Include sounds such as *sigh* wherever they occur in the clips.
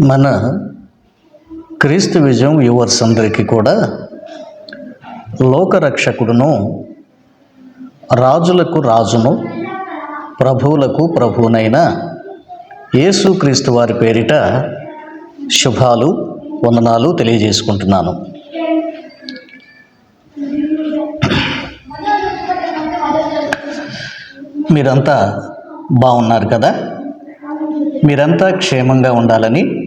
మన క్రీస్తు విజయం వ్యూవర్స్ అందరికీ కూడా లోకరక్షకుడును రాజులకు రాజును ప్రభువులకు ప్రభువునైన యేసుక్రీస్తు వారి పేరిట శుభాలు వందనాలు తెలియజేసుకుంటున్నాను. మీరంతా బాగున్నారు కదా? మీరంతా క్షేమంగా ఉండాలని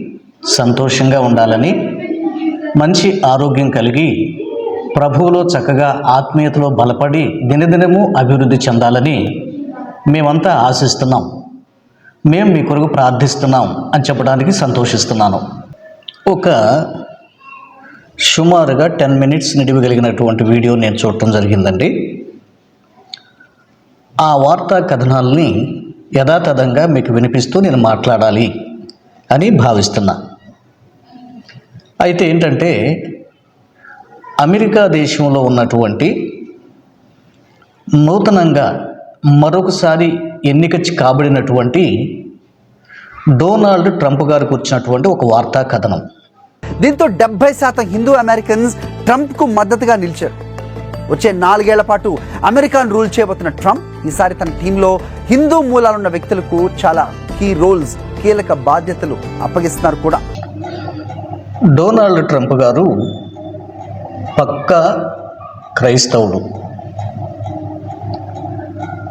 సంతోషంగా ఉండాలని మంచి ఆరోగ్యం కలిగి ప్రభువులో చక్కగా ఆత్మీయతలో బలపడి దినదినము అభివృద్ధి చెందాలని మేమంతా ఆశిస్తున్నాం. మేము మీ కొరకు ప్రార్థిస్తున్నాం అని చెప్పడానికి సంతోషిస్తున్నాను. ఒక సుమారుగా టెన్ మినిట్స్ నిడివగలిగినటువంటి వీడియో నేను చూడటం జరిగిందండి. ఆ వార్తా కథనాల్ని యథాతథంగా మీకు వినిపిస్తూ నేను మాట్లాడాలి అని భావిస్తున్నా. అయితే ఏంటంటే అమెరికా దేశంలో ఉన్నటువంటి నూతనంగా మరొకసారి ఎన్నిక కాబడినటువంటి డొనాల్డ్ ట్రంప్ గారికి వచ్చినటువంటి ఒక వార్తా కథనం. దీంతో డెబ్బై శాతం హిందూ అమెరికన్స్ ట్రంప్కు మద్దతుగా నిలిచారు. వచ్చే నాలుగేళ్ళ పాటు అమెరికాను రూల్ చేయబోతున్న ట్రంప్ ఈసారి తన టీంలో హిందూ మూలాలున్న వ్యక్తులకు చాలా కీ రోల్స్ కీలక బాధ్యతలు అప్పగిస్తున్నారు కూడా. డొనాల్డ్ ట్రంప్ గారు పక్కా క్రైస్తవుడు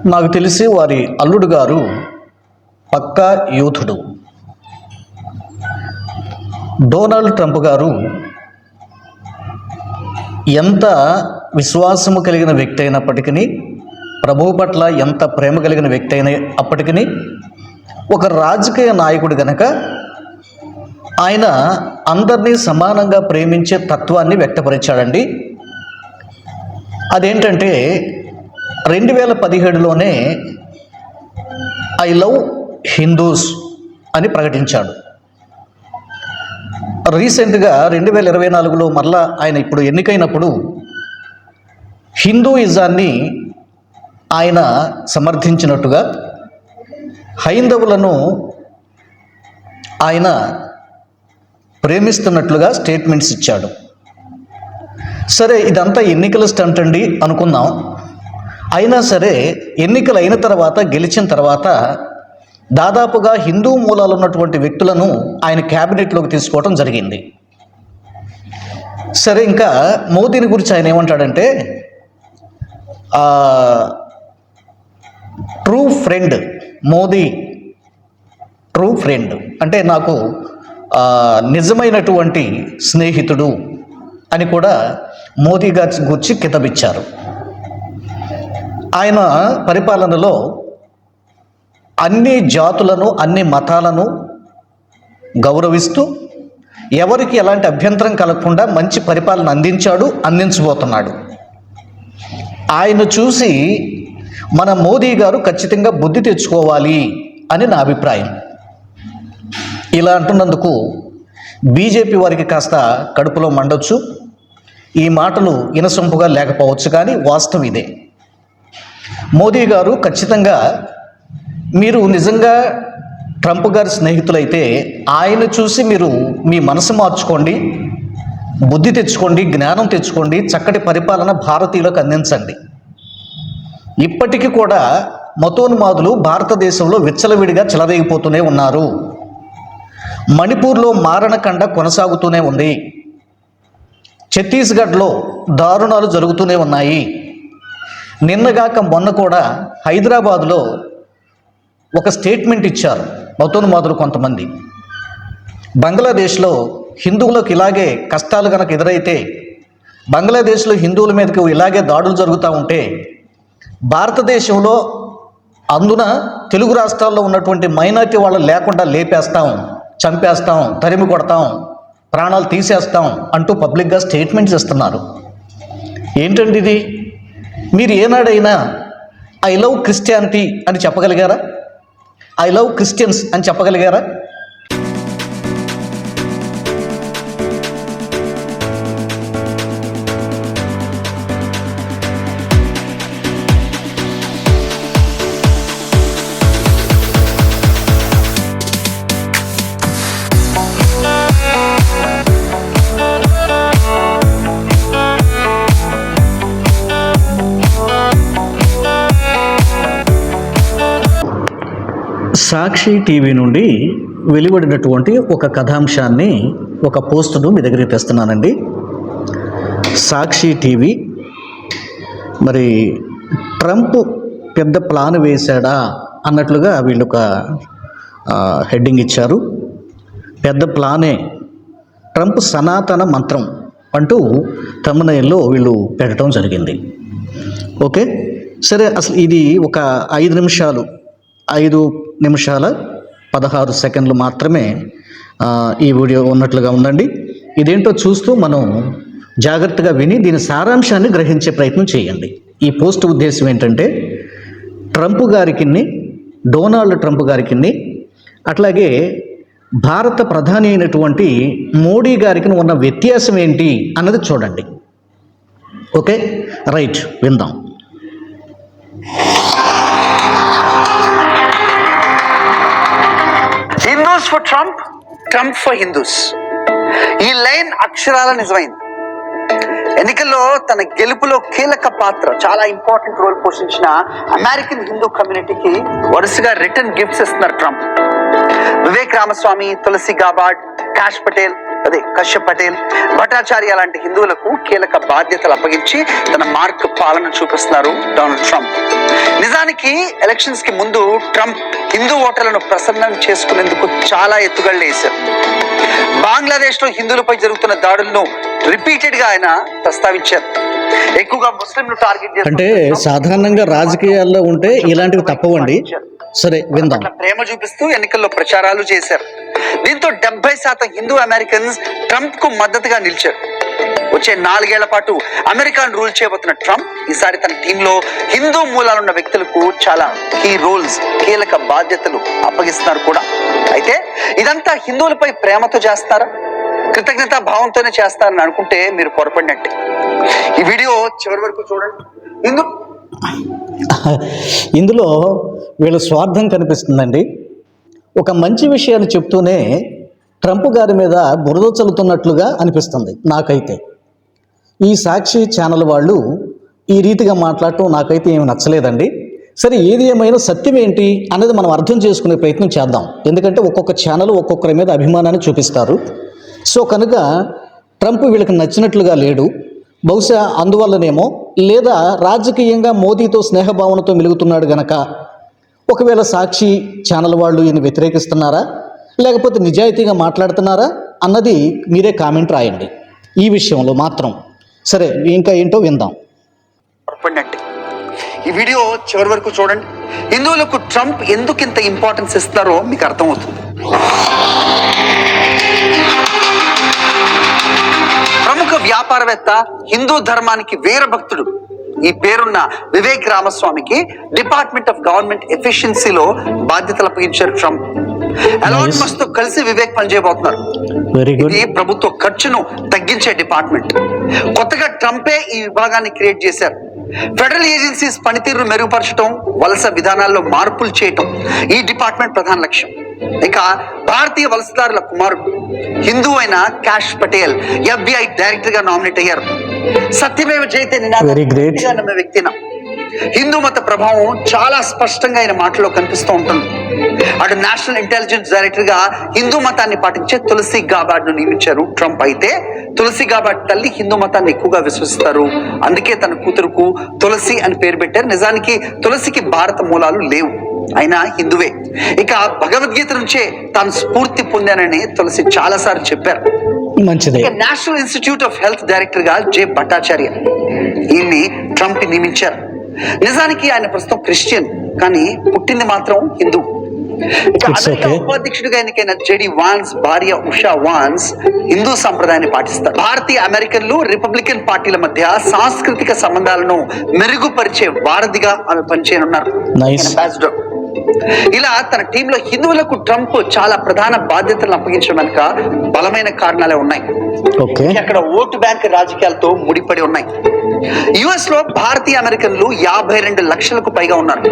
నాకు తెలిసి వారి అల్లుడు గారు పక్కా యూథుడు డొనాల్డ్ ట్రంప్ గారు ఎంత విశ్వాసము కలిగిన వ్యక్తి అయినప్పటికీ ప్రభువు పట్ల ఎంత ప్రేమ కలిగిన వ్యక్తి అయిన అప్పటికీ ఒక రాజకీయ నాయకుడు గనక ఆయన అందరినీ సమానంగా ప్రేమించే తత్వాన్ని వ్యక్తపరిచాడండి. అదేంటంటే రెండు వేల పదిహేడులోనే ఐ లవ్ హిందూస్ అని ప్రకటించాడు. రీసెంట్గా రెండు వేల ఇరవై నాలుగులో మరలా ఆయన ఇప్పుడు ఎన్నికైనప్పుడు హిందూయిజాన్ని ఆయన సమర్థించినట్టుగా హైందవులను ఆయన ప్రేమిస్తున్నట్లుగా స్టేట్మెంట్స్ ఇచ్చాడు. సరే ఇదంతా ఎన్నికల స్టంట్ అండి అనుకుందాం. అయినా సరే ఎన్నికలు అయిన తర్వాత గెలిచిన తర్వాత దాదాపుగా హిందూ మూలాలు ఉన్నటువంటి వ్యక్తులను ఆయన క్యాబినెట్లోకి తీసుకోవడం జరిగింది. సరే ఇంకా మోదీని గురించి ఆయన ఏమంటాడంటే true friend Modi true friend. అంటే నాకు నిజమైనటువంటి స్నేహితుడు అని కూడా మోదీ గారి గురించి కితబిచ్చారు. ఆయన పరిపాలనలో అన్ని జాతులను అన్ని మతాలను గౌరవిస్తూ ఎవరికి ఎలాంటి అభ్యంతరం కలగకుండా మంచి పరిపాలన అందించాడు అందించబోతున్నాడు. ఆయన చూసి మన మోదీ గారు ఖచ్చితంగా బుద్ధి తెచ్చుకోవాలి అని నా అభిప్రాయం. ఇలా అంటున్నందుకు బీజేపీ వారికి కాస్త కడుపులో మండొచ్చు. ఈ మాటలు ఇనసొంపుగా లేకపోవచ్చు కానీ వాస్తవం ఇదే. మోదీ గారు ఖచ్చితంగా మీరు నిజంగా ట్రంప్ గారి స్నేహితులైతే ఆయన చూసి మీరు మీ మనసు మార్చుకోండి బుద్ధి తెచ్చుకోండి జ్ఞానం తెచ్చుకోండి చక్కటి పరిపాలన భారతీయులకు అందించండి. ఇప్పటికీ కూడా మతోన్మాదులు భారతదేశంలో విచ్చలవిడిగా చెలరేగిపోతూనే ఉన్నారు. మణిపూర్లో మారణకండ కొనసాగుతూనే ఉంది. ఛత్తీస్గఢ్లో దారుణాలు జరుగుతూనే ఉన్నాయి. నిన్నగాక మొన్న కూడా హైదరాబాదులో ఒక స్టేట్మెంట్ ఇచ్చారు మతోన్మాదులు కొంతమంది. బంగ్లాదేశ్లో హిందువులకు ఇలాగే కష్టాలు కనుక ఎదురైతే బంగ్లాదేశ్లో హిందువుల మీదకి ఇలాగే దాడులు జరుగుతూ ఉంటే భారతదేశంలో అందున తెలుగు రాష్ట్రాల్లో ఉన్నటువంటి మైనారిటీ వాళ్ళు లేకుండా లేపేస్తాం. చంపేస్తాం తరిమి కొడతాం ప్రాణాలు తీసేస్తాం అంటూ పబ్లిక్గా స్టేట్మెంట్స్ ఇస్తున్నారు ఏంటండి ఇది? మీరు ఏనాడైనా ఐ లవ్ క్రిస్టియానిటీ అని చెప్పగలిగారా? ఐ లవ్ క్రిస్టియన్స్ అని చెప్పగలిగారా? సాక్షి టీవీ నుండి వెలువడినటువంటి ఒక కథాంశాన్ని ఒక పోస్టును మీ దగ్గరికి తెస్తున్నానండి. సాక్షి టీవీ. మరి ట్రంప్ పెద్ద ప్లాన్ వేశాడా అన్నట్లుగా వీళ్ళు ఒక హెడ్డింగ్ ఇచ్చారు. పెద్ద ప్లానే ట్రంప్ సనాతన మంత్రం అంటూ తమిళలో వీళ్ళు పెట్టడం జరిగింది. ఓకే? సరే అసలు ఇది ఒక ఐదు నిమిషాలు ఐదు నిమిషాల పదహారు సెకండ్లు మాత్రమే ఈ వీడియో ఉన్నట్లుగా ఉందండి ఇదేంటో చూస్తూ మనం జాగ్రత్తగా విని దీని సారాంశాన్ని గ్రహించే ప్రయత్నం చేయండి. ఈ పోస్ట్ ఉద్దేశం ఏంటంటే ట్రంప్ గారికి డొనాల్డ్ ట్రంప్ గారికి అట్లాగే భారత ప్రధాని అయినటువంటి మోడీ గారికి ఉన్న వ్యత్యాసం ఏంటి అన్నది చూడండి. ఓకే? రైట్ విందాం. Hindus for Trump Trump for Hindus ఈ లైన్ అక్షరాల నిజమైంది. ఎన్నికల్లో తన గెలుపులో కీలక పాత్ర చాలా ఇంపార్టెంట్ రోల్ పోషించిన అమెరికన్ హిందూ కమ్యూనిటీకి వరుసగా రిటర్న్ గిఫ్ట్స్ ఇస్తున్నారు Trump Vivek Ramaswamy Tulsi Gabbard Kash Patel అదే కశ్యప్ పటేల్. భట్టాచార్య లాంటి హిందువులకు కీలక బాధ్యతలు అప్పగించి తన మార్క్ పాలన చూపిస్తున్నారు డొనాల్డ్ ట్రంప్. నిజానికి ఎలక్షన్స్కి ముందు ట్రంప్ హిందూ ఓటర్లను ప్రసన్నం చేసుకునేందుకు చాలా ఎత్తుగళ్ళు వేశారు. బంగ్లాదేశ్లో హిందువులపై జరుగుతున్న దాడులను రిపీటెడ్గా ఆయన ప్రస్తావించారు. ఎక్కువగా ముస్లింలు టార్గెట్ అంటే సాధారణంగా రాజకీయాల్లో ఉంటే ఇలాంటివి తప్పవండి. సరే విందాం. ప్రేమ చూపిస్తూ ఎన్నికల్లో ప్రచారాలు చేశారు. దీంతో డెబ్బై శాతం హిందూ అమెరికన్స్ ట్రంప్కు మద్దతుగా నిలిచారు. వచ్చే నాలుగేళ్ళ పాటు అమెరికాను రూల్ చేయబోతున్న ట్రంప్ ఈసారి తన టీంలో హిందూ మూలాలున్న వ్యక్తులకు చాలా కీ రోల్స్ కీలక బాధ్యతలు అప్పగిస్తున్నారు కూడా. అయితే ఇదంతా హిందువులపై ప్రేమతో చేస్తారా? కృతజ్ఞత భావంతోనే చేస్తారని అనుకుంటే మీరు పొరపడినట్టే. ఈ వీడియో చివరి వరకు చూడండి. ఇందులో వీళ్ళ స్వార్థం కనిపిస్తుందండి. ఒక మంచి విషయాన్ని చెప్తూనే ట్రంప్ గారి మీద బురద చల్లుతున్నట్లుగా అనిపిస్తుంది నాకైతే. ఈ సాక్షి ఛానల్ వాళ్ళు ఈ రీతిగా మాట్లాడటం నాకైతే ఏమి నచ్చలేదండి. సరే ఏది ఏమైనా సత్యం ఏంటి అనేది మనం అర్థం చేసుకునే ప్రయత్నం చేద్దాం. ఎందుకంటే ఒక్కొక్క ఛానల్ ఒక్కొక్కరి మీద అభిమానాన్ని చూపిస్తారు. సో కనుక ట్రంప్ వీళ్ళకి నచ్చినట్లుగా లేడు. బహుశా అందువల్లనేమో లేదా రాజకీయంగా మోదీతో స్నేహభావనతో మెలుగుతున్నాడు గనక ఒకవేళ సాక్షి ఛానల్ వాళ్ళు ఈయన వ్యతిరేకిస్తున్నారా? లేకపోతే నిజాయితీగా మాట్లాడుతున్నారా? అన్నది మీరే కామెంట్ రాయండి. ఈ విషయంలో మాత్రం. సరే ఇంకా ఏంటో విందాం. ఈ వీడియో చివరి వరకు చూడండి. హిందువులకు ట్రంప్ ఎందుకు ఇంత ఇంపార్టెన్స్ ఇస్తారో మీకు అర్థమవుతుంది. ప్రముఖ వ్యాపారవేత్త హిందూ ధర్మానికి వీరభక్తుడు ఈ పేరున్న వివేక్ రామస్వామికి డిపార్ట్మెంట్ ఆఫ్ గవర్నమెంట్ ఎఫిషియన్సీలో బాధ్యతలు అప్పగించారు ట్రంప్. మస్ట్తో కలిసి వివేక్ పనిచేయబోతున్నారు. ఇది ప్రభుత్వ ఖర్చును తగ్గించే డిపార్ట్మెంట్. కొత్తగా ట్రంపే ఈ విభాగాన్ని క్రియేట్ చేశారు. ఫెడరల్ ఏజెన్సీస్ పనితీరును మెరుగుపరచడం వలస విధానాల్లో మార్పులు చేయటం ఈ డిపార్ట్మెంట్ ప్రధాన లక్ష్యం. ఇక భారతీయ వలసదారుల కుమారుడు హిందూ అయిన కాష్ పటేల్ ఎఫ్బిఐ డైరెక్టర్గా నామినేట్ అయ్యారు. సత్యమేవ great. గట్టిగా నమ్మే వ్యక్తిన. హిందూ మత ప్రభావం చాలా స్పష్టంగా ఆయన మాటలో కనిపిస్తూ ఉంటుంది. అటు నేషనల్ ఇంటెలిజెన్స్ డైరెక్టర్గా హిందూ మతాన్ని పాటించే తులసి గాబాడ్ను నియమించారు ట్రంప్. అయితే తులసి గాబాడ్ తల్లి హిందూ మతాన్ని ఎక్కువగా విశ్వసిస్తారు. అందుకే తన కూతురుకు తులసి అని పేరు పెట్టారు. నిజానికి తులసికి భారత మూలాలు లేవు. అయినా హిందువే. ఇక భగవద్గీత నుంచే తాను స్ఫూర్తి పొందానని తులసి చాలా సార్లు చెప్పారు. మంచిదే. నేషనల్ ఇన్స్టిట్యూట్ ఆఫ్ హెల్త్ డైరెక్టర్గా జే భట్టాచార్య ఈయన్ని ట్రంప్ నియమించారు. నిజానికి ఆయన ప్రస్తుతం క్రిస్టియన్ కానీ పుట్టింది మాత్రం హిందూ. ఉపాధ్యక్షుడిగా ఎన్నికైన జెడి వాన్స్ భార్య ఉషా వాన్స్ హిందూ సంప్రదాయాన్ని పాటిస్తారు. భారతీయ అమెరికన్లు రిపబ్లికన్ పార్టీల మధ్య సాంస్కృతిక సంబంధాలను మెరుగుపరిచే వారధిగా ఆమె పనిచేయనున్నారు. అంబాసిడర్ ఇలా తన టీంలో హిందువులకు ట్రంప్ చాలా ప్రధాన బాధ్యతలను అప్పగించడం వెనుక బలమైన కారణాలే ఉన్నాయి. ఓకే. అక్కడ ఓటు బ్యాంక్ రాజకీయాలతో ముడిపడి ఉన్నాయి. యుఎస్లో భారతీయ అమెరికన్లు యాభై రెండు లక్షలకు పైగా ఉన్నారు.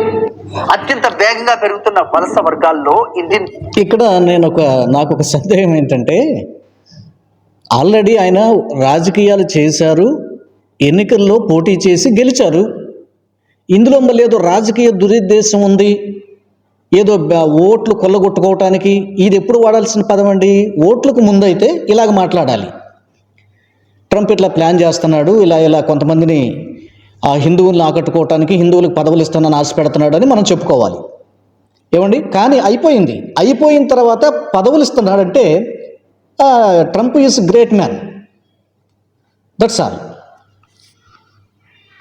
అత్యంత వేగంగా పెరుగుతున్న వలస వర్గాల్లో ఇండియన్ ఇక్కడ నేను ఒక నాకు ఒక సందేహం ఏంటంటే ఆల్రెడీ ఆయన రాజకీయాలు చేశారు ఎన్నికల్లో పోటీ చేసి గెలిచారు. ఇందులో మళ్ళీ ఏదో రాజకీయ దురుద్దేశం ఉంది. ఏదో ఓట్లు కొల్లగొట్టుకోవటానికి ఇది ఎప్పుడు వాడాల్సిన పదం అండి? ఓట్లకు ముందైతే ఇలాగ మాట్లాడాలి. ట్రంప్ ఇట్లా ప్లాన్ చేస్తున్నాడు ఇలా ఇలా కొంతమందిని ఆ హిందువులను ఆకట్టుకోవటానికి హిందువులకు పదవులు ఇస్తానని ఆశ పెడుతున్నాడు అని మనం చెప్పుకోవాలి. ఏమండి? కానీ అయిపోయింది. అయిపోయిన తర్వాత పదవులు ఇస్తున్నాడంటే Trump is great man. That's all.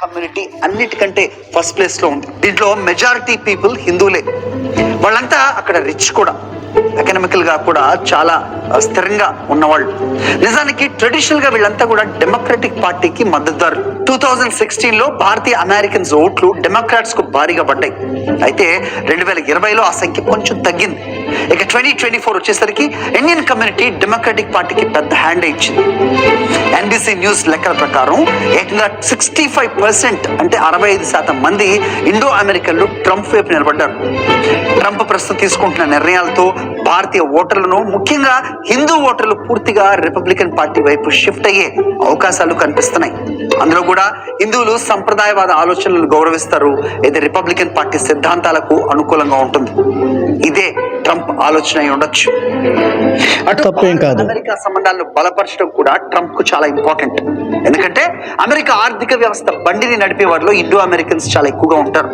Community అన్నిటికంటే ఫస్ట్ ప్లేస్లో ఉంది. దీంట్లో మెజారిటీ పీపుల్ హిందువులే. వాళ్ళంతా అక్కడ రిచ్ కూడా. ఎకనామికల్గా కూడా చాలా స్థిరంగా ఉన్నవాళ్ళు. నిజానికి ట్రెడిషనల్గా వీళ్ళంతా కూడా డెమోక్రటిక్ పార్టీకి మద్దతుదారు టూ థౌజండ్ సిక్స్టీన్లో భారతీయ అమెరికన్స్ ఓట్లు డెమోక్రాట్స్కు భారీగా పడ్డాయి. అయితే రెండు వేల ఇరవైలో ఆ సంఖ్య కొంచెం తగ్గింది. ఇక ట్వంటీ ట్వంటీ ఫోర్ వచ్చేసరికి ఇండియన్ కమ్యూనిటీ డెమోక్రటిక్ పార్టీకి పెద్ద హ్యాండ్ ఇచ్చింది. ఎన్బిసి న్యూస్ లెక్కల ప్రకారం ఏకంగా సిక్స్టీ ఫైవ్ పర్సెంట్ అంటే అరవై ఐదు శాతం మంది ఇండో అమెరికన్లు ట్రంప్ వైపు నిలబడ్డారు. ట్రంప్ ప్రస్తుతం తీసుకుంటున్న నిర్ణయాలతో భారతీయ ఓటర్లను ముఖ్యంగా హిందూ ఓటర్లు పూర్తిగా రిపబ్లికన్ పార్టీ వైపు షిఫ్ట్ అయ్యే అవకాశాలు కనిపిస్తున్నాయి. అందులో కూడా హిందువులు సంప్రదాయవాద ఆలోచనలను గౌరవిస్తారు. ఇది రిపబ్లికన్ పార్టీ సిద్ధాంతాలకు అనుకూలంగా ఉంటుంది. ఇదే ట్రంప్ ఆలోచన అయి ఉండొచ్చు. అటు తప్పేం కాదు. అమెరికా సంబంధాలను బలపరచడం కూడా ట్రంప్కు చాలా ఇంపార్టెంట్. ఎందుకంటే అమెరికా ఆర్థిక వ్యవస్థ బండిని నడిపే వారిలో ఇండో అమెరికన్స్ చాలా ఎక్కువగా ఉంటారు.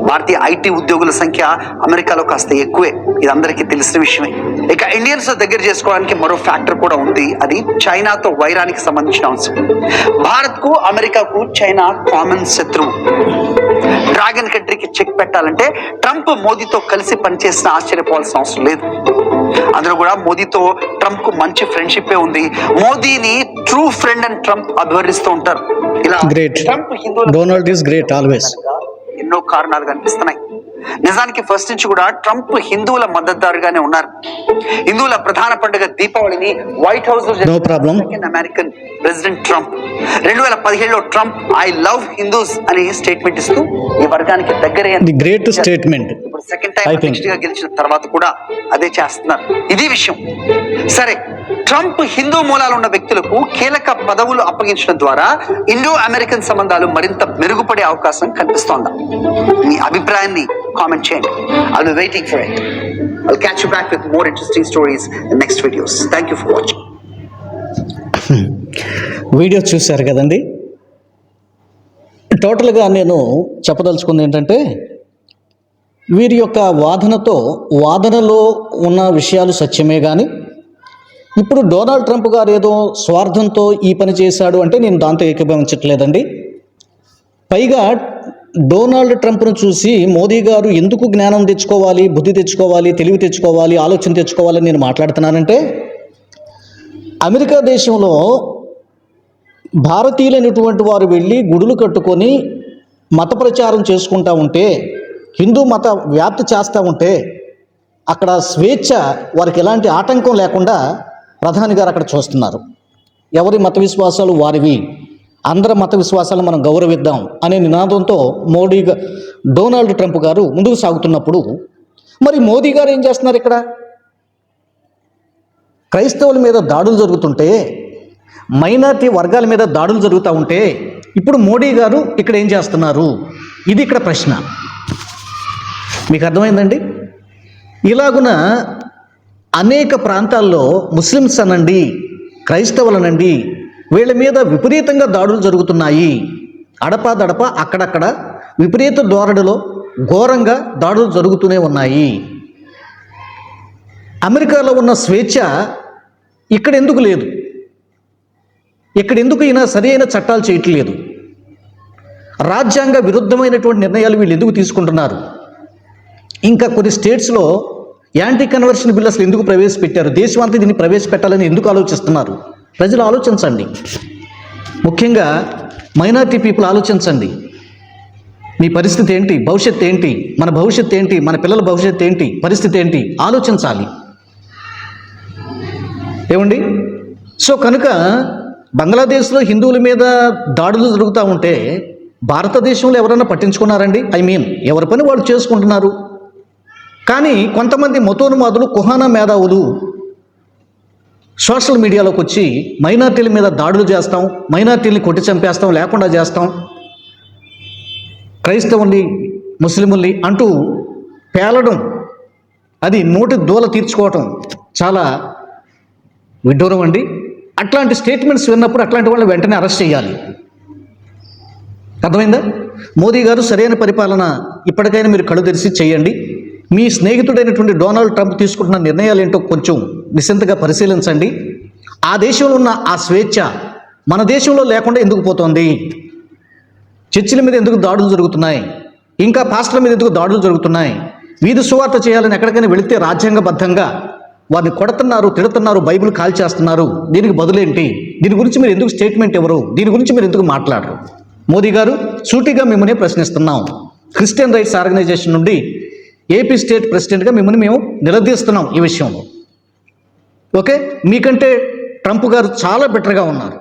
భారతీయ ఐటీ ఉద్యోగుల సంఖ్య అమెరికాలో కాస్త ఎక్కువే. ఇది అందరికీ తెలిసిన విషయమే. ఇక ఇండియన్స్ దగ్గర చేసుకోవడానికి మరో ఫ్యాక్టర్ కూడా ఉంది. అది చైనాతో వైరానికి సంబంధించిన అంశం. భారత్కు అమెరికాకు చైనా కామన్ శత్రువు. డ్రాగన్ కంట్రీకి చెక్ పెట్టాలంటే ట్రంప్ మోదీతో కలిసి పనిచేసిన ఆశ్చర్యపోవాల్సిన అవసరం లేదు. అందులో కూడా మోదీతో ట్రంప్కు మంచి ఫ్రెండ్షిప్ ఉంది. మోదీని ట్రూ ఫ్రెండ్ అని ట్రంప్ అభివర్ణిస్తూ ఉంటారు. ఇలా Great. Trump Donald is great always ఎన్నో కారణాలు కనిపిస్తున్నాయి నిజానికి ఫస్ట్ నుంచి కూడా ట్రంప్ హిందువుల మద్దతుదారుగానే ఉన్నారు. హిందువుల ప్రధాన పండుగ దీపావళిని వైట్ హౌస్లో అమెరికన్ ప్రెసిడెంట్ ట్రంప్ రెండు వేల పదిహేడులో ట్రంప్ ఐ లవ్ హిందూస్ అని స్టేట్మెంట్ ఇస్తూ ఈ వర్గానికి దగ్గరే గ్రేట్ స్టేట్మెంట్ ఇప్పుడు సెకండ్ టైం. అధ్యక్షుడిగా గెలిచిన తర్వాత కూడా అదే చేస్తున్నారు. ఇది విషయం. సరే ట్రంప్ హిందూ మూలాలు ఉన్న వ్యక్తులకు కీలక పదవులు అప్పగించడం ద్వారా ఇండో అమెరికన్ సంబంధాలు మరింత మెరుగుపడే అవకాశం కనిపిస్తోందా. మీ అభిప్రాయాన్ని కామెంట్ చేయండి I'll be waiting for it. I'll catch you back with more interesting stories in next videos thank you for watching. *laughs* Video చూశారు కదండి టోటల్గా నేను చెప్పదలుచుకుంది ఏంటంటే వీరి యొక్క వాదనతో వాదనలో ఉన్న విషయాలు సత్యమే కానీ ఇప్పుడు డొనాల్డ్ ట్రంప్ గారు ఏదో స్వార్థంతో ఈ పని చేశాడు అంటే నేను దాంతో ఏకీభవించట్లేదండి పైగా డొనాల్డ్ ట్రంప్ను చూసి మోదీ గారు ఎందుకు జ్ఞానం తెచ్చుకోవాలి బుద్ధి తెచ్చుకోవాలి తెలివి తెచ్చుకోవాలి ఆలోచన తెచ్చుకోవాలని నేను మాట్లాడుతున్నానంటే అమెరికా దేశంలో భారతీయులైనటువంటి వారు వెళ్ళి గుడులు కట్టుకొని మత ప్రచారం చేసుకుంటా ఉంటే హిందూ మత వ్యాప్తి చేస్తూ ఉంటే అక్కడ స్వేచ్ఛ వారికి ఎలాంటి ఆటంకం లేకుండా ప్రధాని గారు అక్కడ చూస్తున్నారు. ఎవరి మత విశ్వాసాలు వారివి? అందరి మత విశ్వాసాలు మనం గౌరవిద్దాం అనే నినాదంతో మోడీ డొనాల్డ్ ట్రంప్ గారు ముందుకు సాగుతున్నప్పుడు మరి మోదీ గారు ఏం చేస్తున్నారు ఇక్కడ? క్రైస్తవుల మీద దాడులు జరుగుతుంటే మైనార్టీ వర్గాల మీద దాడులు జరుగుతూ ఉంటే ఇప్పుడు మోడీ గారు ఇక్కడ ఏం చేస్తున్నారు? ఇది ఇక్కడ ప్రశ్న. మీకు అర్థమైందండి? ఇలాగున అనేక ప్రాంతాల్లో ముస్లిమ్స్ అనండి క్రైస్తవులనండి వీళ్ళ మీద విపరీతంగా దాడులు జరుగుతున్నాయి. అడపా దడప అక్కడక్కడ విపరీత ధోరణిలో ఘోరంగా దాడులు జరుగుతూనే ఉన్నాయి. అమెరికాలో ఉన్న స్వేచ్ఛ ఇక్కడ ఎందుకు లేదు? ఇక్కడ ఎందుకు ఈయన సరైన చట్టాలు చేయట్లేదు? రాజ్యాంగ విరుద్ధమైనటువంటి నిర్ణయాలు వీళ్ళు ఎందుకు తీసుకుంటున్నారు? ఇంకా కొన్ని స్టేట్స్లో యాంటీ కన్వర్షన్ బిల్ అసలు ఎందుకు ప్రవేశపెట్టారు? దేశమంతా దీన్ని ప్రవేశపెట్టాలని ఎందుకు ఆలోచిస్తున్నారు? ప్రజలు ఆలోచించండి. ముఖ్యంగా మైనార్టీ పీపుల్ ఆలోచించండి. మీ పరిస్థితి ఏంటి? భవిష్యత్తు ఏంటి? మన భవిష్యత్తు ఏంటి? మన పిల్లల భవిష్యత్తు ఏంటి? పరిస్థితి ఏంటి? ఆలోచించాలి. ఏమండి? సో కనుక బంగ్లాదేశ్లో హిందువుల మీద దాడులు జరుగుతూ ఉంటే భారతదేశంలో ఎవరైనా పట్టించుకున్నారండి? ఐ మీన్ ఎవరి పని వాళ్ళు చేసుకుంటున్నారు? కానీ కొంతమంది మతోన్మాదులు కుహానా మేధావులు సోషల్ మీడియాలోకి వచ్చి మైనార్టీల మీద దాడులు చేస్తాం మైనార్టీల్ని కొట్టి చంపేస్తాం లేకుండా చేస్తాం. క్రైస్తవుల్ని ముస్లిముల్ని అంటూ పేలడం అది నోటి దూల తీర్చుకోవటం చాలా విడ్డూరం అండి. అట్లాంటి స్టేట్మెంట్స్ విన్నప్పుడు అట్లాంటి వాళ్ళని వెంటనే అరెస్ట్ చేయాలి. అర్థమైందా? మోదీ గారు సరైన పరిపాలన ఇప్పటికైనా మీరు కళ్ళు తెరిచి చేయండి. మీ స్నేహితుడైనటువంటి డొనాల్డ్ ట్రంప్ తీసుకుంటున్న నిర్ణయాలు ఏంటో కొంచెం నిశ్చింతగా పరిశీలించండి. ఆ దేశంలో ఉన్న ఆ స్వేచ్ఛ మన దేశంలో లేకుండా ఎందుకు పోతోంది? చర్చిల మీద ఎందుకు దాడులు జరుగుతున్నాయి? ఇంకా పాస్టర్ల మీద ఎందుకు దాడులు జరుగుతున్నాయి? వీధి సువార్త చేయాలని ఎక్కడికైనా వెళితే రాజ్యాంగబద్ధంగా వారిని కొడుతున్నారు తిడుతున్నారు బైబిల్ కాల్ చేస్తున్నారు దీనికి బదులేంటి? దీని గురించి మీరు ఎందుకు స్టేట్మెంట్ ఇవ్వరు? దీని గురించి మీరు ఎందుకు మాట్లాడరు? మోదీ గారు సూటిగా మిమ్మల్ని ప్రశ్నిస్తున్నాం. క్రిస్టియన్ రైట్స్ ఆర్గనైజేషన్ నుండి ఏపీ స్టేట్ ప్రెసిడెంట్గా మిమ్మల్ని మేము నిలదీస్తున్నాం ఈ విషయంలో. ఓకే? మీకంటే ట్రంప్ గారు చాలా బెటర్గా ఉన్నారు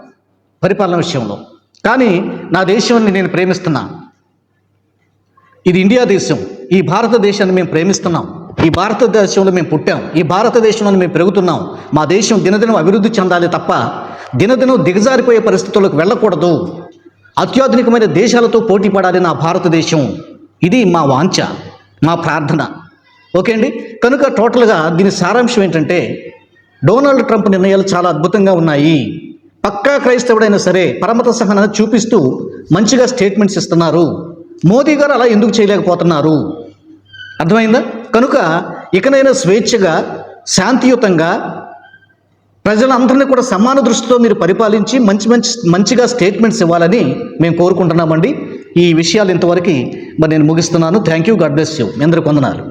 పరిపాలన విషయంలో. కానీ నా దేశాన్ని నేను ప్రేమిస్తున్నా. ఇది ఇండియా దేశం. ఈ భారతదేశాన్ని మేము ప్రేమిస్తున్నాం. ఈ భారతదేశంలో మేము పుట్టాం. ఈ భారతదేశంలో మేము పెరుగుతున్నాం. మా దేశం దినదినం అభివృద్ధి చెందాలి తప్ప దినదినం దిగజారిపోయే పరిస్థితుల్లోకి వెళ్ళకూడదు. అత్యాధునికమైన దేశాలతో పోటీ పడాలి నా భారతదేశం. ఇది మా వాంఛ. మా ప్రార్థన. ఓకే అండి? కనుక టోటల్గా దీని సారాంశం ఏంటంటే డొనాల్డ్ ట్రంప్ నిర్ణయాలు చాలా అద్భుతంగా ఉన్నాయి. పక్కా క్రైస్తవుడైనా సరే పరమత సహనాన్ని చూపిస్తూ మంచిగా స్టేట్మెంట్స్ ఇస్తున్నారు. మోదీ గారు అలా ఎందుకు చేయలేకపోతున్నారు? అర్థమైందా? కనుక ఇకనైనా స్వేచ్ఛగా శాంతియుతంగా ప్రజలందరినీ కూడా సమాన దృష్టితో మీరు పరిపాలించి మంచి మంచి మంచిగా స్టేట్మెంట్స్ ఇవ్వాలని మేము కోరుకుంటున్నామండి. ఈ విషయాలు ఇంతవరకు మరి నేను ముగిస్తున్నాను. Thank you God bless you ఎందరు కొందనాలు